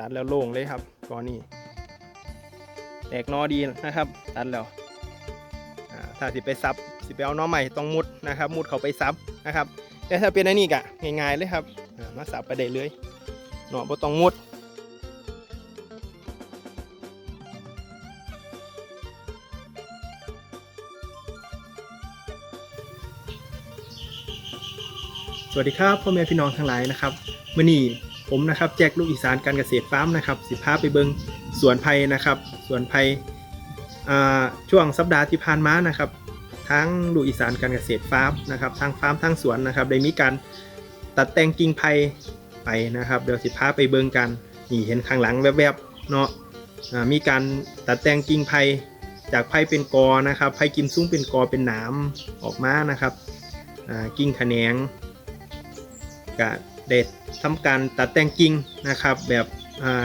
ตัดแล้วโล่งเลยครับกอนี้แตกนอดีนะครับ ตัดแล้วถ้าสิไปซับสิไปเอานอใหม่ต้องมุดนะครับ มุดเขาไปซับนะครับ แต่ถ้าเป็นอันนี้กะง่ายๆเลยครับอ่ามาสับไปได้เลยเนาะบ่ต้องมุดสวัสดีครับพ่อแม่พี่น้องทั้งหลายนะครับมื่อนี้ ผมนะครับแจ็คลูกอีสานการเกษตรฟาร์มนะครับสิพาไปเบิงสวนไผ่นะครับสวนไผ่ช่วงสัปดาห์ที่ผ่านมานะครับทั้งลูกอีสานการเกษตรฟาร์มนะครับทางฟาร์มทางสวนนะครับได้มีการตัดแต่งกิ่งไผ่ไปนะครับเดี๋ยวสิพาไปเบิงกันนี่เห็นข้างหลังแวบๆเนาะมีการตัดแต่งกิ่งไผ่จากไผ่เป็นกอนะครับไผ่กิมซุ้งเป็นกอเป็นหนามออกมานะครับกิ่งแขนงก็ ได้ทำการตัดแต่งกิ่งนะครับ แบบ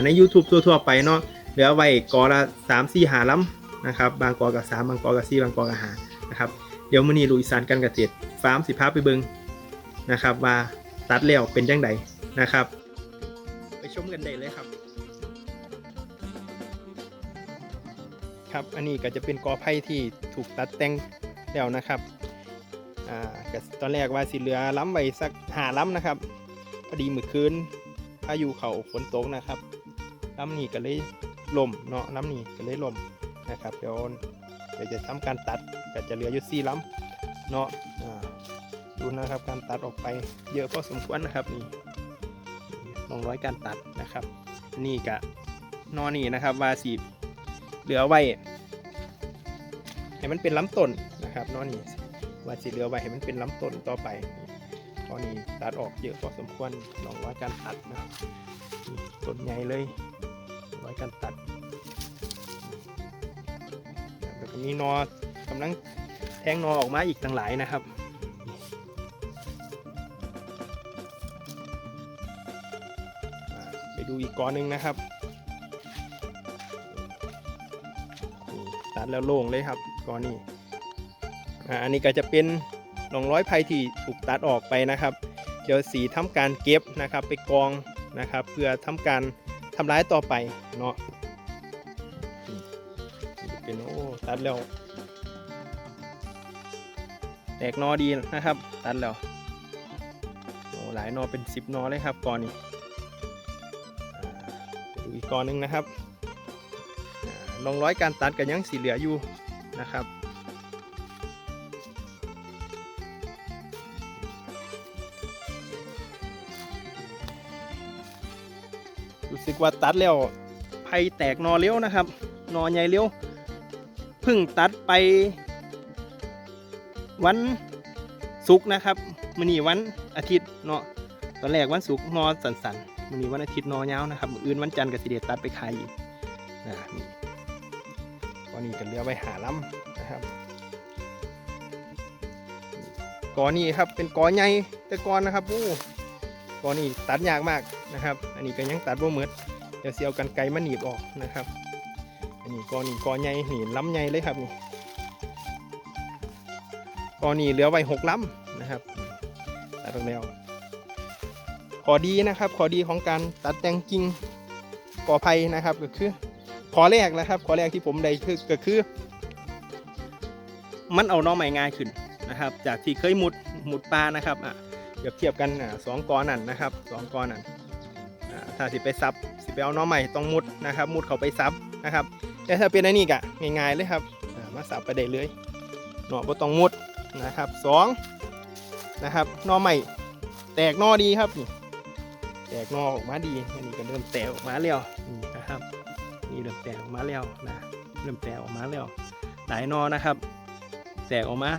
ใน YouTube ทั่วๆไปเนาะเหลือไว้กอละ3 4หาล้ำนะครับ บางกอกับ3บางกอกับ4บางกอกับหานะครับเดี๋ยวมื้อนี้ลุยสานกันเกษตรฟาร์มสิพาไปเบิงนะครับ ว่าตัดแล้วเป็นจังไดนะครับ ไปชมกันได้เลยครับครับอันนี้ก็จะเป็นกอไผ่ที่ถูกตัดแต่งแล้วนะครับอ่าก็ตอนแรกว่าสิเหลือล้ำไว้สักหาล้ำนะครับ พอดีมือคืนพายุเขาฝนตกนะครับล้ำนี้ก็เลยล่มเนาะล้ำนี้ก็เลยล่มนะครับเดี๋ยวเดี๋ยวจะทำการตัดก็จะเหลืออยู่สี่ล้ำเนาะดูนะครับการตัดออกไปเยอะพอสมควรนะครับนี่ลองร้อยการตัดนะครับ นี่กะนอนี่นะครับว่าสีเหลือไว้ให้มันเป็นล้ำต้นนะครับนอนี่ว่าสิเหลือไว้ให้มันเป็นล้ำต้นต่อไป ตอนนี้ตัดออกเยอะพอสมควรลองว่าการตัดนะครับต้นใหญ่เลยไว้การตัดแล้วก็มีนอกำลังแทงนอออกมาอีกต่างหลายนะครับไปดูอีกกอหนึ่งนะครับ ตัดแล้วโล่งเลยครับกอนี้อันนี้ก็จะเป็น หนองร้อยไผ่ที่ถูกตัดออกไปนะครับ เดี๋ยวสีทำการเก็บนะครับ ไปกองนะครับ เพื่อทำการทำร้ายต่อไปเนาะเป็นโอ้ตัดแล้วแตกนอดีนะครับ ตัดแล้วโอ้หลายนอเป็นสิบนอเลยครับก่อนนี้ดูอีกกอนหนึ่งนะครับอ่าหนองร้อยการตัดกันยังสีเหลืออยู่นะครับ รู้สึกว่าตัดแล้วไผ่แตกนอเลี้ยวนะครับนอใหญ่เลี้ยวพิ่งตัดไป วันศุกร์นะครับมื้อนี้วันอาทิตย์เนาะตอนแรกวันศุกร์นอสันๆมื้อนี้วันอาทิตย์นอยาวนะครับมื้ออื่นวันจันทร์ก็สิเดตัดไปขายอีกนะนี่ก้อนนี้ก็เลือไว้หาล้ำนะครับกอนี้ครับเป็นกอใหญ่แต่กอนนะครับโอ้กอนี่ตัดยากมาก นะครับ อันนี้ก็ยังตัดบ่หมดเดี๋ยวเสียวกันไกลมาหนีบออกนะครับ อันนี้กอนี่กอใหญ่หนีล้ำใหญ่เลยครับนี่กอนี่เหลือไว้หกล้ำนะครับตัดออกแล้วขอดีนะครับ ขอดีของการตัดแต่งกิ่งกอไผ่นะครับก็คือขอแรกนะครับ ขอแรกที่ผมได้คือก็คือ มันเอาน้องใหม่ง่ายขึ้นนะครับ จากที่เคยมุดหมุดปลานะครับอะเปรียบเทียบกันอ่าสองกอนั่นนะครับสองกอนั่น ถ้าสิไปซับสิไปเอาน้อใหม่ต้องมุดนะครับมุดเขาไปซับนะครับแต่ถ้าเป็นอันนี้กะง่ายๆเลยครับมาสับไปได้เลยหน่อบ่ต้องมุดนะครับสองนะครับน้อใหม่แตกน้อดีครับนี่แตกน้อออกมาดีอันนี้ก็เริ่มแตกออกมาแล้วนี่นะครับนี่เริ่มแตกออกมาแล้วนะเริ่มแตกออกมาแล้วหลายนอนะครับ แตกออกมา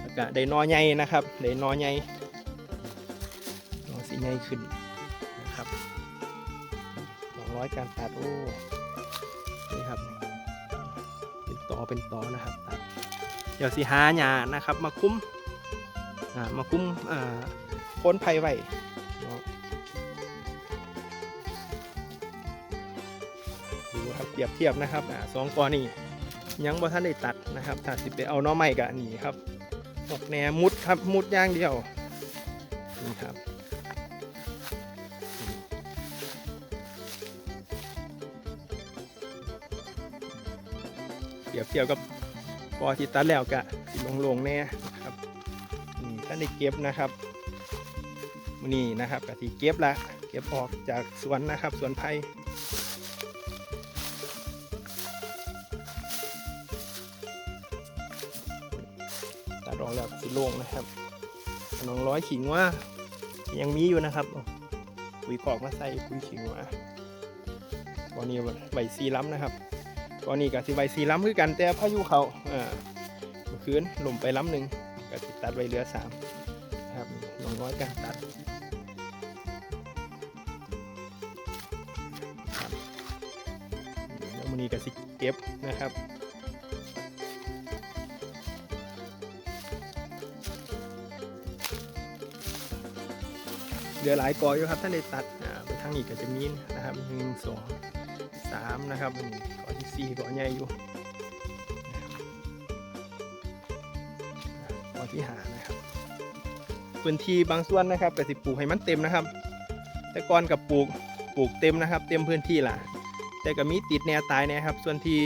แล้วก็ได้นอใหญ่นะครับได้นอใหญ่ีใหญ่ขึ้นนะครับสองร้อยการตัดโอ้นี่ครับ เป็นต่อเป็นต่อนะครับตัดเดี๋ยวสีหาหญ้านะครับ มาคุ้มมาคุ้มอ่าโคนไผ่ไว้ดูครับเปรียบเทียบนะครับอสองกอนี่ยังบ่ทันได้ตัดนะครับถ้าสิไปเอาน้อใหม่กับนี่ครับออกแนวมุดครับมุดอย่างเดียวนี่ครับ รียบเทียบกับกอที่ตัดแล้วกะสิโลงๆแน่นะครับนี่ท่านได้เก็บนะครับมือนี่นะครับกะสิเก็บละเก็บออกจากสวนนะครับสวนไผ่ตัดออกแล้วสิโลงนะครับน้องร้อยขิงว่ายังมีอยู่นะครับปุ๋ยกอกมาใส่ปุ๋ยขิงว่าตอนนี้ใบซีล้ำนะครับ ตอนนี้ก็สิใบสีล้ำคือกันแต่พายุเขาอ่าเมื่อคืนลมไปล้ำหนึ่งก็สิตัดไว้เหลือสามนะครับน้องน้อยกันตัดแล้วมันนี้ก็สิเก็บนะครับเหลือหลายกออยู่ครับท่านได้ตัดอ่าไปทางนี้ก็จะมีนะครับหนึ่งสองสามนะครับอันนี้ก่อน สี่ก่อนใหญ่อยู่ก่อที่หานะครับพื้นที่บางส่วนนะครับก็สิปลูกให้มันเต็มนะครับ แต่ก่อนกับปลูกปลูกเต็มนะครับ เต็มพื้นที่ล่ะ แต่ก็มีติดแนวตายนะครับ ส่วนที่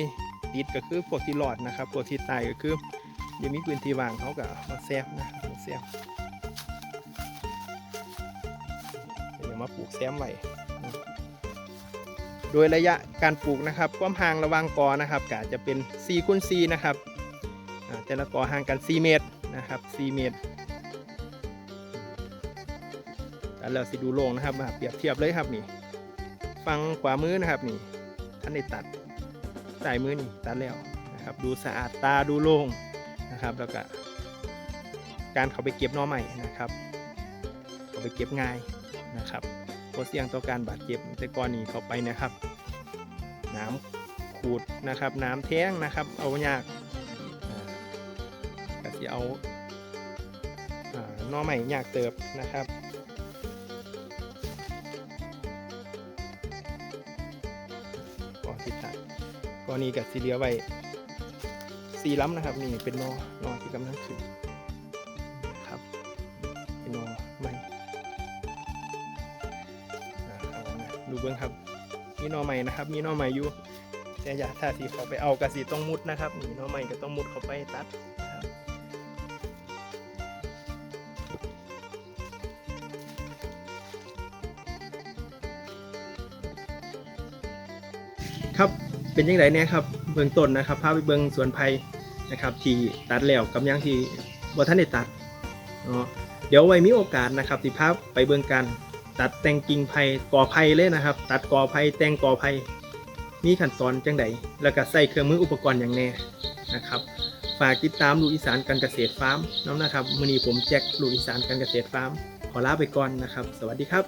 ติดก็คือพวกที่รอดนะครับพวกที่ตายก็คือยังมีพื้นที่ว่างเขาก็มาแซฟนะมาแซฟเดี๋ยวมาปลูกแซมไว้ โดยระยะการปลูกนะครับ ความห่างระหว่างกอนะครับก็จะเป็น4คูณ4นะครับแต่ละกอห่างกัน 4 เมตรนะครับ4เมตรแล้วสิดูโล่งนะครับมาเปรียบเทียบเลยครับนี่ฟังขวามือนะครับนี่ท่านได้ตัดสายมือนี่ตัดแล้วนะครับดูสะอาดตาดูโล่งนะครับแล้วก็การเขาไปเก็บนอใหม่นะครับเขาไปเก็บง่ายนะครับ ก็เสี่ยงต่อการบาดเจ็บแต่ก่อนนี้เข้าไปนะครับ น้ำขูดนะครับ น้ำแท้งนะครับ เอายากอ่าก็จะเอาอ่าน่อใหม่ยากเติบนะครับก็สิตัดก็นี้กับสีเหลียไว้สีล้ำนะครับ นี่เป็นนอนอที่กำลังขึ้น ดูเบิ้องครับ มีหน่อใหม่นะครับ มีหน่อใหม่อยู่แต่อย่าถ้าสีเขาไปเอากระสีต้องมุดนะครับนี่หน่อใหม่ก็ต้องมุดเขาไปตัดครับเป็นยังไงเนี่ยครับเบื้องต้นนะครับพาไปเบิ้องสวนไผ่นะครับ ที่ตัดแล้วกับยังที่บ่ท่านได้ตัดเนาะเดี๋ยวไว้มีโอกาสนะครับที่พาไปเบิ้องกัน ตัดแต่งกิ่งไผ่ก่อไผ่เลยนะครับ ตัดก่อไผ่แต่งก่อไผ่มีขั้นตอนจังใดแล้วก็ใส่เครื่องมืออุปกรณ์อย่างแน่นะครับฝากติดตามลูกอีสานการเกษตรฟาร์มน้องนะครับมือนี้ผมแจ็คลูกอีสานการเกษตรฟาร์มขอลาไปก่อนนะครับ สวัสดีครับ